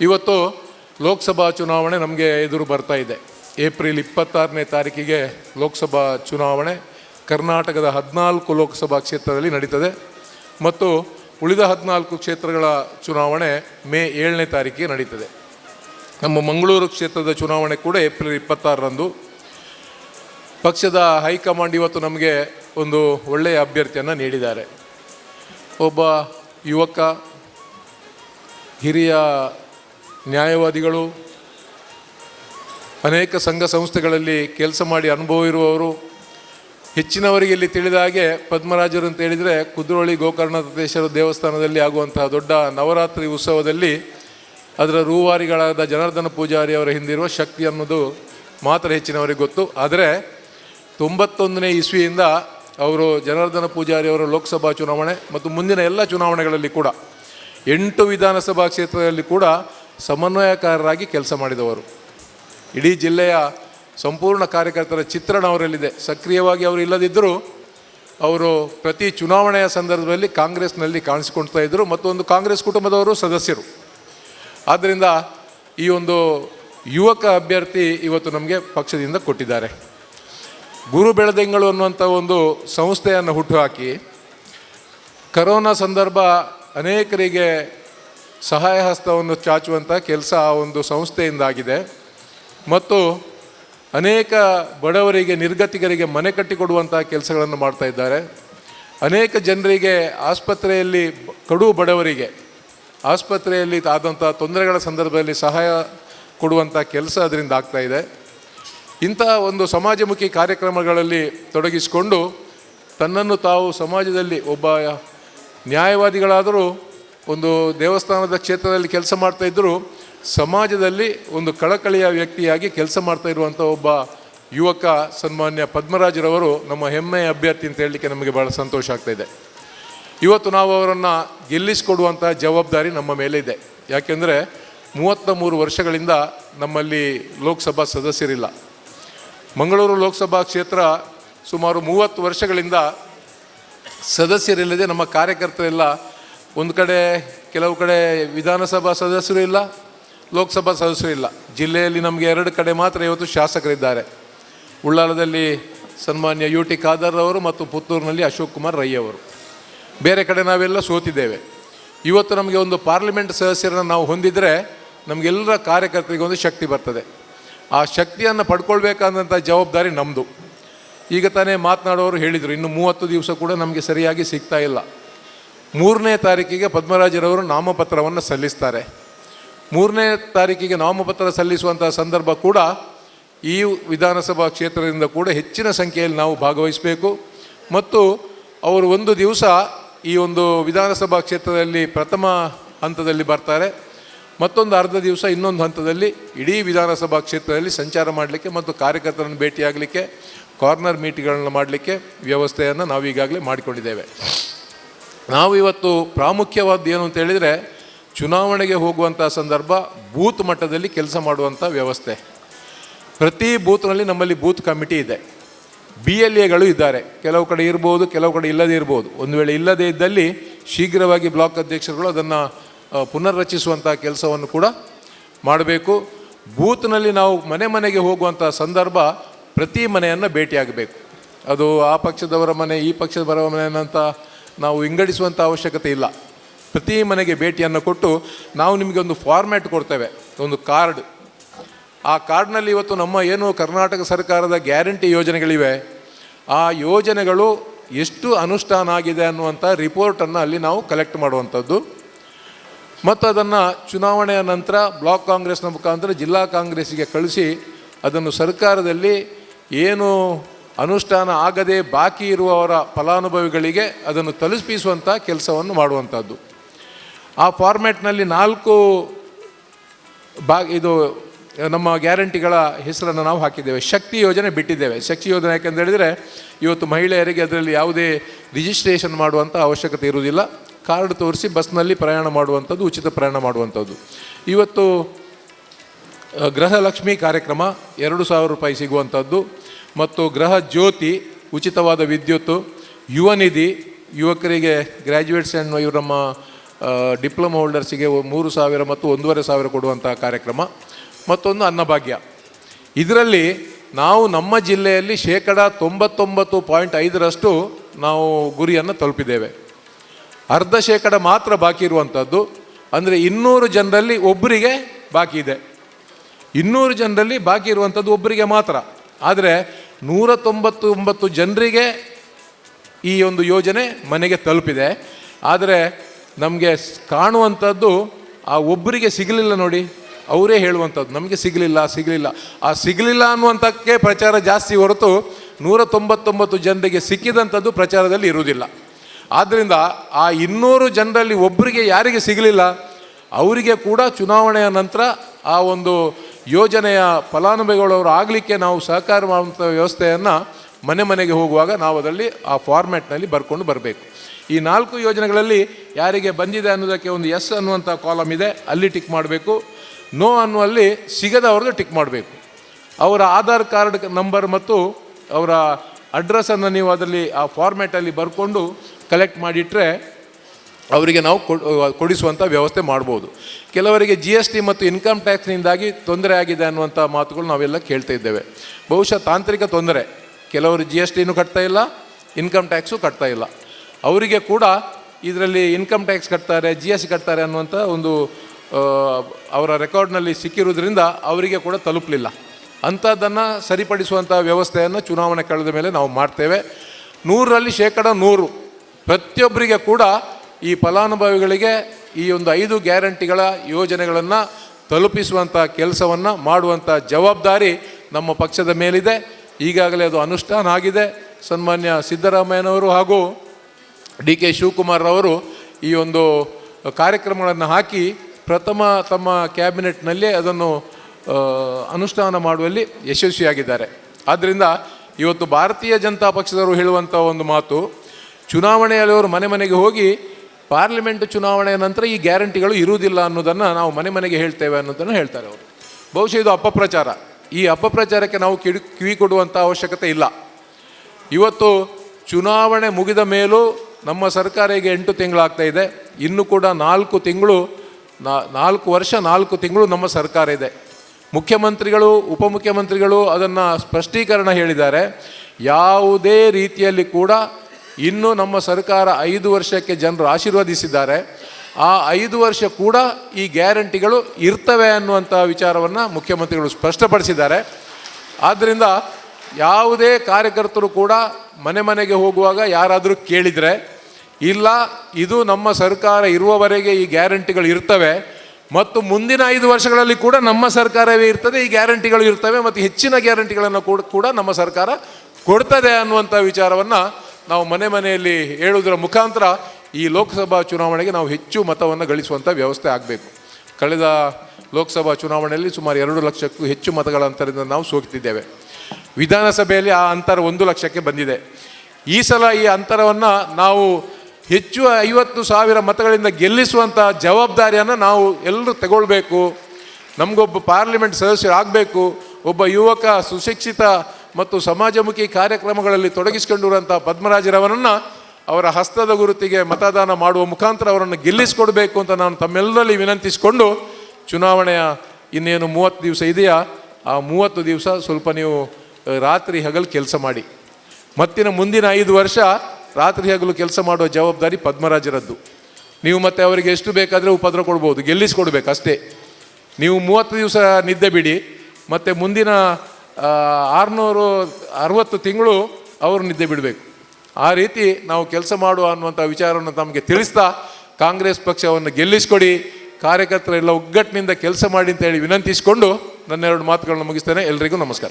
ಇವತ್ತು ಲೋಕಸಭಾ ಚುನಾವಣೆ ನಮಗೆ ಎದುರು ಬರ್ತಾ ಇದೆ. ಏಪ್ರಿಲ್ ಇಪ್ಪತ್ತಾರನೇ ತಾರೀಕಿಗೆ ಲೋಕಸಭಾ ಚುನಾವಣೆ ಕರ್ನಾಟಕದ ಹದಿನಾಲ್ಕು ಲೋಕಸಭಾ ಕ್ಷೇತ್ರದಲ್ಲಿ ನಡೀತದೆ. ಮತ್ತು ಉಳಿದ ಹದಿನಾಲ್ಕು ಕ್ಷೇತ್ರಗಳ ಚುನಾವಣೆ ಮೇ ಏಳನೇ ತಾರೀಕಿಗೆ ನಡೀತದೆ. ನಮ್ಮ ಮಂಗಳೂರು ಕ್ಷೇತ್ರದ ಚುನಾವಣೆ ಕೂಡ ಏಪ್ರಿಲ್ ಇಪ್ಪತ್ತಾರರಂದು. ಪಕ್ಷದ ಹೈಕಮಾಂಡ್ ಇವತ್ತು ನಮಗೆ ಒಂದು ಒಳ್ಳೆಯ ಅಭ್ಯರ್ಥಿಯನ್ನು ನೀಡಿದ್ದಾರೆ. ಒಬ್ಬ ಯುವಕ, ಹಿರಿಯ ನ್ಯಾಯವಾದಿಗಳು, ಅನೇಕ ಸಂಘ ಸಂಸ್ಥೆಗಳಲ್ಲಿ ಕೆಲಸ ಮಾಡಿ ಅನುಭವ ಇರುವವರು, ಹೆಚ್ಚಿನವರಿಗೆ ಇಲ್ಲಿ ತಿಳಿದ ಹಾಗೆ ಪದ್ಮರಾಜರು ಅಂತ ಹೇಳಿದರೆ ಕುದ್ರೋಳಿ ಗೋಕರ್ಣದೇಶ್ವರ ದೇವಸ್ಥಾನದಲ್ಲಿ ಆಗುವಂತಹ ದೊಡ್ಡ ನವರಾತ್ರಿ ಉತ್ಸವದಲ್ಲಿ ಅದರ ರೂವಾರಿಗಳಾದ ಜನಾರ್ದನ ಪೂಜಾರಿ ಅವರ ಹಿಂದಿರುವ ಶಕ್ತಿ ಅನ್ನೋದು ಮಾತ್ರ ಹೆಚ್ಚಿನವರಿಗೆ ಗೊತ್ತು. ಆದರೆ ತೊಂಬತ್ತೊಂದನೇ ಇಸ್ವಿಯಿಂದ ಅವರು ಜನಾರ್ದನ ಪೂಜಾರಿ ಅವರ ಲೋಕಸಭಾ ಚುನಾವಣೆ ಮತ್ತು ಮುಂದಿನ ಎಲ್ಲ ಚುನಾವಣೆಗಳಲ್ಲಿ ಕೂಡ, ಎಂಟು ವಿಧಾನಸಭಾ ಕ್ಷೇತ್ರದಲ್ಲಿ ಕೂಡ ಸಮನ್ವಯಕಾರರಾಗಿ ಕೆಲಸ ಮಾಡಿದವರು. ಇಡೀ ಜಿಲ್ಲೆಯ ಸಂಪೂರ್ಣ ಕಾರ್ಯಕರ್ತರ ಚಿತ್ರಣ ಅವರಲ್ಲಿದೆ. ಸಕ್ರಿಯವಾಗಿ ಅವರು ಇಲ್ಲದಿದ್ದರೂ ಅವರು ಪ್ರತಿ ಚುನಾವಣೆಯ ಸಂದರ್ಭದಲ್ಲಿ ಕಾಂಗ್ರೆಸ್ನಲ್ಲಿ ಕಾಣಿಸಿಕೊಳ್ತಾ ಇದ್ದರು ಮತ್ತು ಒಂದು ಕಾಂಗ್ರೆಸ್ ಕುಟುಂಬದವರು ಸದಸ್ಯರು. ಆದ್ದರಿಂದ ಈ ಒಂದು ಯುವಕ ಅಭ್ಯರ್ಥಿ ಇವತ್ತು ನಮಗೆ ಪಕ್ಷದಿಂದ ಕೊಟ್ಟಿದ್ದಾರೆ. ಗುರು ಬೆಳದಿಂಗಳು ಅನ್ನುವಂಥ ಒಂದು ಸಂಸ್ಥೆಯನ್ನು ಹುಟ್ಟುಹಾಕಿ ಕರೋನಾ ಸಂದರ್ಭ ಅನೇಕರಿಗೆ ಸಹಾಯ ಹಸ್ತವನ್ನು ಚಾಚುವಂಥ ಕೆಲಸ ಆ ಒಂದು ಸಂಸ್ಥೆಯಿಂದಾಗಿದೆ. ಮತ್ತು ಅನೇಕ ಬಡವರಿಗೆ, ನಿರ್ಗತಿಕರಿಗೆ ಮನೆ ಕಟ್ಟಿಕೊಡುವಂಥ ಕೆಲಸಗಳನ್ನು ಮಾಡ್ತಾ ಇದ್ದಾರೆ. ಅನೇಕ ಜನರಿಗೆ ಆಸ್ಪತ್ರೆಯಲ್ಲಿ, ಕಡು ಬಡವರಿಗೆ ಆಸ್ಪತ್ರೆಯಲ್ಲಿ ಆದಂಥ ತೊಂದರೆಗಳ ಸಂದರ್ಭದಲ್ಲಿ ಸಹಾಯ ಕೊಡುವಂಥ ಕೆಲಸ ಅದರಿಂದ ಆಗ್ತಾ ಇದೆ. ಇಂತಹ ಒಂದು ಸಮಾಜಮುಖಿ ಕಾರ್ಯಕ್ರಮಗಳಲ್ಲಿ ತೊಡಗಿಸಿಕೊಂಡು ತನ್ನನ್ನು ತಾವು ಸಮಾಜದಲ್ಲಿ ಒಬ್ಬ ನ್ಯಾಯವಾದಿಗಳಾದರೂ ಒಂದು ದೇವಸ್ಥಾನದ ಕ್ಷೇತ್ರದಲ್ಲಿ ಕೆಲಸ ಮಾಡ್ತಾ ಇದ್ದರೂ ಸಮಾಜದಲ್ಲಿ ಒಂದು ಕಳಕಳಿಯ ವ್ಯಕ್ತಿಯಾಗಿ ಕೆಲಸ ಮಾಡ್ತಾ ಇರುವಂಥ ಒಬ್ಬ ಯುವಕ ಸನ್ಮಾನ್ಯ ಪದ್ಮರಾಜರವರು ನಮ್ಮ ಹೆಮ್ಮೆಯ ಅಭ್ಯರ್ಥಿ ಅಂತ ಹೇಳಲಿಕ್ಕೆ ನಮಗೆ ಭಾಳ ಸಂತೋಷ ಆಗ್ತಾ ಇದೆ. ಇವತ್ತು ನಾವು ಅವರನ್ನು ಗೆಲ್ಲಿಸಿಕೊಡುವಂಥ ಜವಾಬ್ದಾರಿ ನಮ್ಮ ಮೇಲೆ ಇದೆ. ಯಾಕೆಂದರೆ ಮೂವತ್ತ ಮೂರು ವರ್ಷಗಳಿಂದ ನಮ್ಮಲ್ಲಿ ಲೋಕಸಭಾ ಸದಸ್ಯರಿಲ್ಲ. ಮಂಗಳೂರು ಲೋಕಸಭಾ ಕ್ಷೇತ್ರ ಸುಮಾರು ಮೂವತ್ತು ವರ್ಷಗಳಿಂದ ಸದಸ್ಯರಿಲ್ಲದೆ ನಮ್ಮ ಕಾರ್ಯಕರ್ತರೆಲ್ಲ ಒಂದು ಕಡೆ ಕೆಲವು ಕಡೆ ವಿಧಾನಸಭಾ ಸದಸ್ಯರು ಇಲ್ಲ, ಲೋಕಸಭಾ ಸದಸ್ಯರು ಇಲ್ಲ. ಜಿಲ್ಲೆಯಲ್ಲಿ ನಮಗೆ ಎರಡು ಕಡೆ ಮಾತ್ರ ಇವತ್ತು ಶಾಸಕರಿದ್ದಾರೆ. ಉಳ್ಳಾಲದಲ್ಲಿ ಸನ್ಮಾನ್ಯ ಯು ಟಿ ಖಾದರ್ ಅವರು ಮತ್ತು ಪುತ್ತೂರಿನಲ್ಲಿ ಅಶೋಕ್ ಕುಮಾರ್ ರೈ ಅವರು. ಬೇರೆ ಕಡೆ ನಾವೆಲ್ಲ ಸೋತಿದ್ದೇವೆ. ಇವತ್ತು ನಮಗೆ ಒಂದು ಪಾರ್ಲಿಮೆಂಟ್ ಸದಸ್ಯರನ್ನು ನಾವು ಹೊಂದಿದರೆ ನಮಗೆಲ್ಲರ ಕಾರ್ಯಕರ್ತರಿಗೆ ಒಂದು ಶಕ್ತಿ ಬರ್ತದೆ. ಆ ಶಕ್ತಿಯನ್ನು ಪಡ್ಕೊಳ್ಬೇಕಾದಂಥ ಜವಾಬ್ದಾರಿ ನಮ್ಮದು ಈಗ ತಾನೇ ಮಾತನಾಡೋರು ಹೇಳಿದರು, ಇನ್ನು ಮೂವತ್ತು ದಿವಸ ಕೂಡ ನಮಗೆ ಸರಿಯಾಗಿ ಸಿಗ್ತಾ ಇಲ್ಲ. ಮೂರನೇ ತಾರೀಕಿಗೆ ಪದ್ಮರಾಜರವರು ನಾಮಪತ್ರವನ್ನು ಸಲ್ಲಿಸ್ತಾರೆ. ಮೂರನೇ ತಾರೀಕಿಗೆ ನಾಮಪತ್ರ ಸಲ್ಲಿಸುವಂಥ ಸಂದರ್ಭ ಕೂಡ ಈ ವಿಧಾನಸಭಾ ಕ್ಷೇತ್ರದಿಂದ ಕೂಡ ಹೆಚ್ಚಿನ ಸಂಖ್ಯೆಯಲ್ಲಿ ನಾವು ಭಾಗವಹಿಸಬೇಕು. ಮತ್ತು ಅವರು ಒಂದು ದಿವಸ ಈ ಒಂದು ವಿಧಾನಸಭಾ ಕ್ಷೇತ್ರದಲ್ಲಿ ಪ್ರಥಮ ಹಂತದಲ್ಲಿ ಬರ್ತಾರೆ. ಮತ್ತೊಂದು ಅರ್ಧ ದಿವಸ ಇನ್ನೊಂದು ಹಂತದಲ್ಲಿ ಇಡೀ ವಿಧಾನಸಭಾ ಕ್ಷೇತ್ರದಲ್ಲಿ ಸಂಚಾರ ಮಾಡಲಿಕ್ಕೆ ಮತ್ತು ಕಾರ್ಯಕರ್ತರನ್ನು ಭೇಟಿಯಾಗಲಿಕ್ಕೆ, ಕಾರ್ನರ್ ಮೀಟಿಂಗ್ಗಳನ್ನು ಮಾಡಲಿಕ್ಕೆ ವ್ಯವಸ್ಥೆಯನ್ನು ನಾವು ಈಗಾಗಲೇ ಮಾಡಿಕೊಂಡಿದ್ದೇವೆ. ನಾವು ಇವತ್ತು ಪ್ರಾಮುಖ್ಯವಾದ್ದು ಏನು ಅಂತ ಹೇಳಿದರೆ, ಚುನಾವಣೆಗೆ ಹೋಗುವಂಥ ಸಂದರ್ಭ ಬೂತ್ ಮಟ್ಟದಲ್ಲಿ ಕೆಲಸ ಮಾಡುವಂಥ ವ್ಯವಸ್ಥೆ. ಪ್ರತಿ ಬೂತ್ನಲ್ಲಿ ನಮ್ಮಲ್ಲಿ ಬೂತ್ ಕಮಿಟಿ ಇದೆ. ಬಿ ಎಲ್ ಎಗಳು ಇದ್ದಾರೆ. ಕೆಲವು ಕಡೆ ಇರ್ಬೋದು, ಕೆಲವು ಕಡೆ ಇಲ್ಲದೇ ಇರ್ಬೋದು. ಒಂದು ವೇಳೆ ಇಲ್ಲದೇ ಇದ್ದಲ್ಲಿ ಶೀಘ್ರವಾಗಿ ಬ್ಲಾಕ್ ಅಧ್ಯಕ್ಷರುಗಳು ಅದನ್ನು ಪುನರ್ರಚಿಸುವಂಥ ಕೆಲಸವನ್ನು ಕೂಡ ಮಾಡಬೇಕು. ಬೂತ್ನಲ್ಲಿ ನಾವು ಮನೆ ಮನೆಗೆ ಹೋಗುವಂಥ ಸಂದರ್ಭ ಪ್ರತಿ ಮನೆಯನ್ನು ಭೇಟಿಯಾಗಬೇಕು. ಅದು ಆ ಪಕ್ಷದವರ ಮನೆ, ಈ ಪಕ್ಷದವರ ಮನೆ ಅಂತ ನಾವು ವಿಂಗಡಿಸುವಂಥ ಅವಶ್ಯಕತೆ ಇಲ್ಲ. ಪ್ರತಿ ಮನೆಗೆ ಭೇಟಿಯನ್ನು ಕೊಟ್ಟು ನಾವು ನಿಮಗೆ ಒಂದು ಫಾರ್ಮ್ಯಾಟ್ ಕೊಡ್ತೇವೆ, ಒಂದು ಕಾರ್ಡ್ ಆ ಕಾರ್ಡ್ನಲ್ಲಿ ಇವತ್ತು ನಮ್ಮ ಏನು ಕರ್ನಾಟಕ ಸರ್ಕಾರದ ಗ್ಯಾರಂಟಿ ಯೋಜನೆಗಳಿವೆ, ಆ ಯೋಜನೆಗಳು ಎಷ್ಟು ಅನುಷ್ಠಾನ ಆಗಿದೆ ಅನ್ನುವಂಥ ರಿಪೋರ್ಟನ್ನು ಅಲ್ಲಿ ನಾವು ಕಲೆಕ್ಟ್ ಮಾಡುವಂಥದ್ದು. ಮತ್ತು ಅದನ್ನು ಚುನಾವಣೆಯ ನಂತರ ಬ್ಲಾಕ್ ಕಾಂಗ್ರೆಸ್ನ ಮುಖಾಂತರ ಜಿಲ್ಲಾ ಕಾಂಗ್ರೆಸ್ಸಿಗೆ ಕಳಿಸಿ ಅದನ್ನು ಸರ್ಕಾರದಲ್ಲಿ ಏನು ಅನುಷ್ಠಾನ ಆಗದೆ ಬಾಕಿ ಇರುವವರ ಫಲಾನುಭವಿಗಳಿಗೆ ಅದನ್ನು ತಲುಪಿಸುವಂಥ ಕೆಲಸವನ್ನು ಮಾಡುವಂಥದ್ದು ಆ ಫಾರ್ಮ್ಯಾಟ್ನಲ್ಲಿ ನಾಲ್ಕು ಬಾ ಇದು ನಮ್ಮ ಗ್ಯಾರಂಟಿಗಳ ಹೆಸರನ್ನು ನಾವು ಹಾಕಿದ್ದೇವೆ. ಶಕ್ತಿ ಯೋಜನೆ ಬಿಟ್ಟಿದ್ದೇವೆ. ಶಕ್ತಿ ಯೋಜನೆ ಯಾಕೆಂತ ಹೇಳಿದರೆ, ಇವತ್ತು ಮಹಿಳೆಯರಿಗೆ ಅದರಲ್ಲಿ ಯಾವುದೇ ರಿಜಿಸ್ಟ್ರೇಷನ್ ಮಾಡುವಂಥ ಅವಶ್ಯಕತೆ ಇರುವುದಿಲ್ಲ. ಕಾರ್ಡ್ ತೋರಿಸಿ ಬಸ್ನಲ್ಲಿ ಪ್ರಯಾಣ ಮಾಡುವಂಥದ್ದು ಉಚಿತ ಪ್ರಯಾಣ ಮಾಡುವಂಥದ್ದು ಇವತ್ತು ಗೃಹಲಕ್ಷ್ಮಿ ಕಾರ್ಯಕ್ರಮ ಎರಡು ಸಾವಿರ ರೂಪಾಯಿ ಸಿಗುವಂಥದ್ದು ಮತ್ತು ಗೃಹ ಜ್ಯೋತಿ, ಉಚಿತವಾದ ವಿದ್ಯುತ್ತು ಯುವ ನಿಧಿ, ಯುವಕರಿಗೆ ಗ್ರ್ಯಾಜುಯೇಟ್ಸ್ ಆ್ಯಂಡ್ ಇವರು ನಮ್ಮ ಡಿಪ್ಲೊಮಾ ಹೋಲ್ಡರ್ಸಿಗೆ ಮೂರು ಸಾವಿರ ಮತ್ತು ಒಂದೂವರೆ ಸಾವಿರ ಕೊಡುವಂಥ ಕಾರ್ಯಕ್ರಮ ಮತ್ತೊಂದು ಅನ್ನಭಾಗ್ಯ. ಇದರಲ್ಲಿ ನಾವು ನಮ್ಮ ಜಿಲ್ಲೆಯಲ್ಲಿ ಶೇಕಡ ತೊಂಬತ್ತೊಂಬತ್ತು ಪಾಯಿಂಟ್ ಐದರಷ್ಟು ನಾವು ಗುರಿಯನ್ನು ತಲುಪಿದ್ದೇವೆ. ಅರ್ಧ ಶೇಕಡ ಮಾತ್ರ ಬಾಕಿ ಇರುವಂಥದ್ದು ಅಂದರೆ ಇನ್ನೂರು ಜನರಲ್ಲಿ ಒಬ್ಬರಿಗೆ ಬಾಕಿ ಇದೆ. ಇನ್ನೂರು ಜನರಲ್ಲಿ ಬಾಕಿ ಇರುವಂಥದ್ದು ಒಬ್ಬರಿಗೆ ಮಾತ್ರ. ಆದರೆ ನೂರ ತೊಂಬತ್ತೊಂಬತ್ತು ಜನರಿಗೆ ಈ ಒಂದು ಯೋಜನೆ ಮನೆಗೆ ತಲುಪಿದೆ. ಆದರೆ ನಮಗೆ ಕಾಣುವಂಥದ್ದು ಆ ಒಬ್ಬರಿಗೆ ಸಿಗಲಿಲ್ಲ ನೋಡಿ, ಅವರೇ ಹೇಳುವಂಥದ್ದು, ನಮಗೆ ಸಿಗಲಿಲ್ಲ ಸಿಗಲಿಲ್ಲ. ಆ ಸಿಗಲಿಲ್ಲ ಅನ್ನುವಂಥಕ್ಕೆ ಪ್ರಚಾರ ಜಾಸ್ತಿ ಹೊರತು ನೂರ ತೊಂಬತ್ತೊಂಬತ್ತು ಜನರಿಗೆ ಸಿಕ್ಕಿದಂಥದ್ದು ಪ್ರಚಾರದಲ್ಲಿ ಇರುವುದಿಲ್ಲ. ಆದ್ದರಿಂದ ಆ ಇನ್ನೂರು ಜನರಲ್ಲಿ ಒಬ್ಬರಿಗೆ ಯಾರಿಗೆ ಸಿಗಲಿಲ್ಲ, ಅವರಿಗೆ ಕೂಡ ಚುನಾವಣೆಯ ನಂತರ ಆ ಒಂದು ಯೋಜನೆಯ ಫಲಾನುಭವಿಗಳವರು ಆಗಲಿಕ್ಕೆ ನಾವು ಸಹಕಾರ ಮಾಡುವಂಥ ವ್ಯವಸ್ಥೆಯನ್ನು ಮನೆ ಮನೆಗೆ ಹೋಗುವಾಗ ನಾವು ಅದರಲ್ಲಿ ಆ ಫಾರ್ಮ್ಯಾಟ್ನಲ್ಲಿ ಬರ್ಕೊಂಡು ಬರಬೇಕು. ಈ ನಾಲ್ಕು ಯೋಜನೆಗಳಲ್ಲಿ ಯಾರಿಗೆ ಬಂದಿದೆ ಅನ್ನೋದಕ್ಕೆ ಒಂದು ಎಸ್ ಅನ್ನುವಂಥ ಕಾಲಮ್ ಇದೆ, ಅಲ್ಲಿ ಟಿಕ್ ಮಾಡಬೇಕು. ನೋ ಅನ್ನುವಲ್ಲಿ ಸಿಗದವ್ರದ್ದು ಟಿಕ್ ಮಾಡಬೇಕು. ಅವರ ಆಧಾರ್ ಕಾರ್ಡ್ ನಂಬರ್ ಮತ್ತು ಅವರ ಅಡ್ರೆಸ್ಸನ್ನು ನೀವು ಅದರಲ್ಲಿ ಆ ಫಾರ್ಮ್ಯಾಟಲ್ಲಿ ಬರ್ಕೊಂಡು ಕಲೆಕ್ಟ್ ಮಾಡಿಟ್ರೆ ಅವರಿಗೆ ನಾವು ಕೊಡಿಸುವಂಥ ವ್ಯವಸ್ಥೆ ಮಾಡ್ಬೋದು. ಕೆಲವರಿಗೆ ಜಿ ಎಸ್ ಟಿ ಮತ್ತು ಇನ್ಕಮ್ ಟ್ಯಾಕ್ಸ್ನಿಂದಾಗಿ ತೊಂದರೆ ಆಗಿದೆ ಅನ್ನುವಂಥ ಮಾತುಗಳು ನಾವೆಲ್ಲ ಕೇಳ್ತಾ ಇದ್ದೇವೆ. ಬಹುಶಃ ತಾಂತ್ರಿಕ ತೊಂದರೆ. ಕೆಲವರು ಜಿ ಎಸ್ ಟಿನೂ ಕಟ್ತಾ ಇಲ್ಲ ಇನ್ಕಮ್ ಟ್ಯಾಕ್ಸು ಕಟ್ತಾ ಇಲ್ಲ. ಅವರಿಗೆ ಕೂಡ ಇದರಲ್ಲಿ ಇನ್ಕಮ್ ಟ್ಯಾಕ್ಸ್ ಕಟ್ತಾರೆ ಜಿ ಎಸ್ ಕಟ್ತಾರೆ ಅನ್ನುವಂಥ ಒಂದು ಅವರ ರೆಕಾರ್ಡ್ನಲ್ಲಿ ಸಿಕ್ಕಿರೋದ್ರಿಂದ ಅವರಿಗೆ ಕೂಡ ತಲುಪಲಿಲ್ಲ. ಅಂಥದ್ದನ್ನು ಸರಿಪಡಿಸುವಂಥ ವ್ಯವಸ್ಥೆಯನ್ನು ಚುನಾವಣೆ ಕಳೆದ ಮೇಲೆ ನಾವು ಮಾಡ್ತೇವೆ. ನೂರರಲ್ಲಿ ಶೇಕಡ ನೂರು ಪ್ರತಿಯೊಬ್ಬರಿಗೆ ಕೂಡ ಈ ಫಲಾನುಭವಿಗಳಿಗೆ ಈ ಒಂದು ಐದು ಗ್ಯಾರಂಟಿಗಳ ಯೋಜನೆಗಳನ್ನು ತಲುಪಿಸುವಂಥ ಕೆಲಸವನ್ನು ಮಾಡುವಂಥ ಜವಾಬ್ದಾರಿ ನಮ್ಮ ಪಕ್ಷದ ಮೇಲಿದೆ. ಈಗಾಗಲೇ ಅದು ಅನುಷ್ಠಾನ ಆಗಿದೆ. ಸನ್ಮಾನ್ಯ ಸಿದ್ದರಾಮಯ್ಯನವರು ಹಾಗೂ ಡಿ ಕೆ ಶಿವಕುಮಾರ್ ಅವರು ಈ ಒಂದು ಕಾರ್ಯಕ್ರಮಗಳನ್ನು ಹಾಕಿ ಪ್ರಥಮ ತಮ್ಮ ಕ್ಯಾಬಿನೆಟ್ನಲ್ಲಿ ಅದನ್ನು ಅನುಷ್ಠಾನ ಮಾಡುವಲ್ಲಿ ಯಶಸ್ವಿಯಾಗಿದ್ದಾರೆ. ಆದ್ದರಿಂದ ಇವತ್ತು ಭಾರತೀಯ ಜನತಾ ಪಕ್ಷದವರು ಹೇಳುವಂಥ ಒಂದು ಮಾತು, ಚುನಾವಣೆಯಲ್ಲಿ ಅವರು ಮನೆ ಮನೆಗೆ ಹೋಗಿ ಪಾರ್ಲಿಮೆಂಟ್ ಚುನಾವಣೆಯ ನಂತರ ಈ ಗ್ಯಾರಂಟಿಗಳು ಇರುವುದಿಲ್ಲ ಅನ್ನೋದನ್ನು ನಾವು ಮನೆ ಮನೆಗೆ ಹೇಳ್ತೇವೆ ಅನ್ನೋದನ್ನು ಹೇಳ್ತಾರೆ ಅವರು. ಬಹುಶಃ ಇದು ಅಪಪ್ರಚಾರ. ಈ ಅಪಪ್ರಚಾರಕ್ಕೆ ನಾವು ಕಿಡಿ ಕಿವಿ ಕೊಡುವಂಥ ಅವಶ್ಯಕತೆ ಇಲ್ಲ. ಇವತ್ತು ಚುನಾವಣೆ ಮುಗಿದ ಮೇಲೂ ನಮ್ಮ ಸರ್ಕಾರ ಈಗ ಎಂಟು ತಿಂಗಳಾಗ್ತಾ ಇದೆ. ಇನ್ನು ಕೂಡ ನಾಲ್ಕು ತಿಂಗಳು ನಾಲ್ಕು ವರ್ಷ, ನಾಲ್ಕು ತಿಂಗಳು ನಮ್ಮ ಸರ್ಕಾರ ಇದೆ. ಮುಖ್ಯಮಂತ್ರಿಗಳು, ಉಪಮುಖ್ಯಮಂತ್ರಿಗಳು ಅದನ್ನು ಸ್ಪಷ್ಟೀಕರಣ ಹೇಳಿದ್ದಾರೆ. ಯಾವುದೇ ರೀತಿಯಲ್ಲಿ ಕೂಡ ಇನ್ನು ನಮ್ಮ ಸರ್ಕಾರ ಐದು ವರ್ಷಕ್ಕೆ ಜನರು ಆಶೀರ್ವದಿಸಿದ್ದಾರೆ. ಆ ಐದು ವರ್ಷ ಕೂಡ ಈ ಗ್ಯಾರಂಟಿಗಳು ಇರ್ತವೆ ಅನ್ನುವಂಥ ವಿಚಾರವನ್ನು ಮುಖ್ಯಮಂತ್ರಿಗಳು ಸ್ಪಷ್ಟಪಡಿಸಿದ್ದಾರೆ. ಆದ್ದರಿಂದ ಯಾವುದೇ ಕಾರ್ಯಕರ್ತರು ಕೂಡ ಮನೆ ಮನೆಗೆ ಹೋಗುವಾಗ ಯಾರಾದರೂ ಕೇಳಿದರೆ, ಇಲ್ಲ, ಇದು ನಮ್ಮ ಸರ್ಕಾರ ಇರುವವರೆಗೆ ಈ ಗ್ಯಾರಂಟಿಗಳು ಇರ್ತವೆ, ಮತ್ತು ಮುಂದಿನ ಐದು ವರ್ಷಗಳಲ್ಲಿ ಕೂಡ ನಮ್ಮ ಸರ್ಕಾರವೇ ಇರ್ತದೆ, ಈ ಗ್ಯಾರಂಟಿಗಳು ಇರ್ತವೆ, ಮತ್ತು ಹೆಚ್ಚಿನ ಗ್ಯಾರಂಟಿಗಳನ್ನು ಕೂಡ ಕೂಡ ನಮ್ಮ ಸರ್ಕಾರ ಕೊಡ್ತದೆ ಅನ್ನುವಂಥ ವಿಚಾರವನ್ನು ನಾವು ಮನೆ ಮನೆಯಲ್ಲಿ ಹೇಳುವುದರ ಮುಖಾಂತರ ಈ ಲೋಕಸಭಾ ಚುನಾವಣೆಗೆ ನಾವು ಹೆಚ್ಚು ಮತವನ್ನು ಗಳಿಸುವಂಥ ವ್ಯವಸ್ಥೆ ಆಗಬೇಕು. ಕಳೆದ ಲೋಕಸಭಾ ಚುನಾವಣೆಯಲ್ಲಿ ಸುಮಾರು ಎರಡು ಲಕ್ಷಕ್ಕೂ ಹೆಚ್ಚು ಮತಗಳ ಅಂತರದಿಂದ ನಾವು ಸೋಗ್ತಿದ್ದೇವೆ ವಿಧಾನಸಭೆಯಲ್ಲಿ ಆ ಅಂತರ ಒಂದು ಲಕ್ಷಕ್ಕೆ ಬಂದಿದೆ. ಈ ಸಲ ಈ ಅಂತರವನ್ನು ನಾವು ಹೆಚ್ಚು ಐವತ್ತು ಸಾವಿರ ಮತಗಳಿಂದ ಗೆಲ್ಲಿಸುವಂಥ ಜವಾಬ್ದಾರಿಯನ್ನು ನಾವು ಎಲ್ಲರೂ ತಗೊಳ್ಬೇಕು. ನಮಗೊಬ್ಬ ಪಾರ್ಲಿಮೆಂಟ್ ಸದಸ್ಯರಾಗಬೇಕು. ಒಬ್ಬ ಯುವಕ, ಸುಶಿಕ್ಷಿತ ಮತ್ತು ಸಮಾಜಮುಖಿ ಕಾರ್ಯಕ್ರಮಗಳಲ್ಲಿ ತೊಡಗಿಸಿಕೊಂಡಿರುವಂಥ ಪದ್ಮರಾಜರವರನ್ನು ಅವರ ಹಸ್ತದ ಗುರುತಿಗೆ ಮತದಾನ ಮಾಡುವ ಮುಖಾಂತರ ಅವರನ್ನು ಗೆಲ್ಲಿಸಿಕೊಡಬೇಕು ಅಂತ ನಾನು ತಮ್ಮೆಲ್ಲರಲ್ಲಿ ವಿನಂತಿಸಿಕೊಂಡು ಚುನಾವಣೆಯ ಇನ್ನೇನು ಮೂವತ್ತು ದಿವಸ ಇದೆಯಾ? ಆ ಮೂವತ್ತು ದಿವಸ ಸ್ವಲ್ಪ ನೀವು ರಾತ್ರಿ ಹಗಲು ಕೆಲಸ ಮಾಡಿ. ಮತ್ತಿನ ಮುಂದಿನ ಐದು ವರ್ಷ ರಾತ್ರಿ ಹಗಲು ಕೆಲಸ ಮಾಡುವ ಜವಾಬ್ದಾರಿ ಪದ್ಮರಾಜರದ್ದು. ನೀವು ಮತ್ತೆ ಅವರಿಗೆ ಎಷ್ಟು ಬೇಕಾದರೆ ಉಪದ್ರ ಕೊಡ್ಬೋದು, ಗೆಲ್ಲಿಸ್ಕೊಡ್ಬೇಕು ಅಷ್ಟೇ. ನೀವು ಮೂವತ್ತು ದಿವಸ ನಿದ್ದೆ ಬಿಡಿ, ಮತ್ತು ಮುಂದಿನ ಆರುನೂರು ಅರವತ್ತು ತಿಂಗಳು ಅವರು ನಿದ್ದೆ ಬಿಡಬೇಕು. ಆ ರೀತಿ ನಾವು ಕೆಲಸ ಮಾಡುವ ಅನ್ನುವಂಥ ವಿಚಾರವನ್ನು ತಮಗೆ ತಿಳಿಸ್ತಾ ಕಾಂಗ್ರೆಸ್ ಪಕ್ಷವನ್ನು ಗೆಲ್ಲಿಸ್ಕೊಡಿ, ಕಾರ್ಯಕರ್ತರೆಲ್ಲ ಒಗ್ಗಟ್ಟಿನಿಂದ ಕೆಲಸ ಮಾಡಿ ಅಂತ ಹೇಳಿ ವಿನಂತಿಸಿಕೊಂಡು ನನ್ನೆರಡು ಮಾತುಗಳನ್ನು ಮುಗಿಸ್ತೇನೆ. ಎಲ್ರಿಗೂ ನಮಸ್ಕಾರ.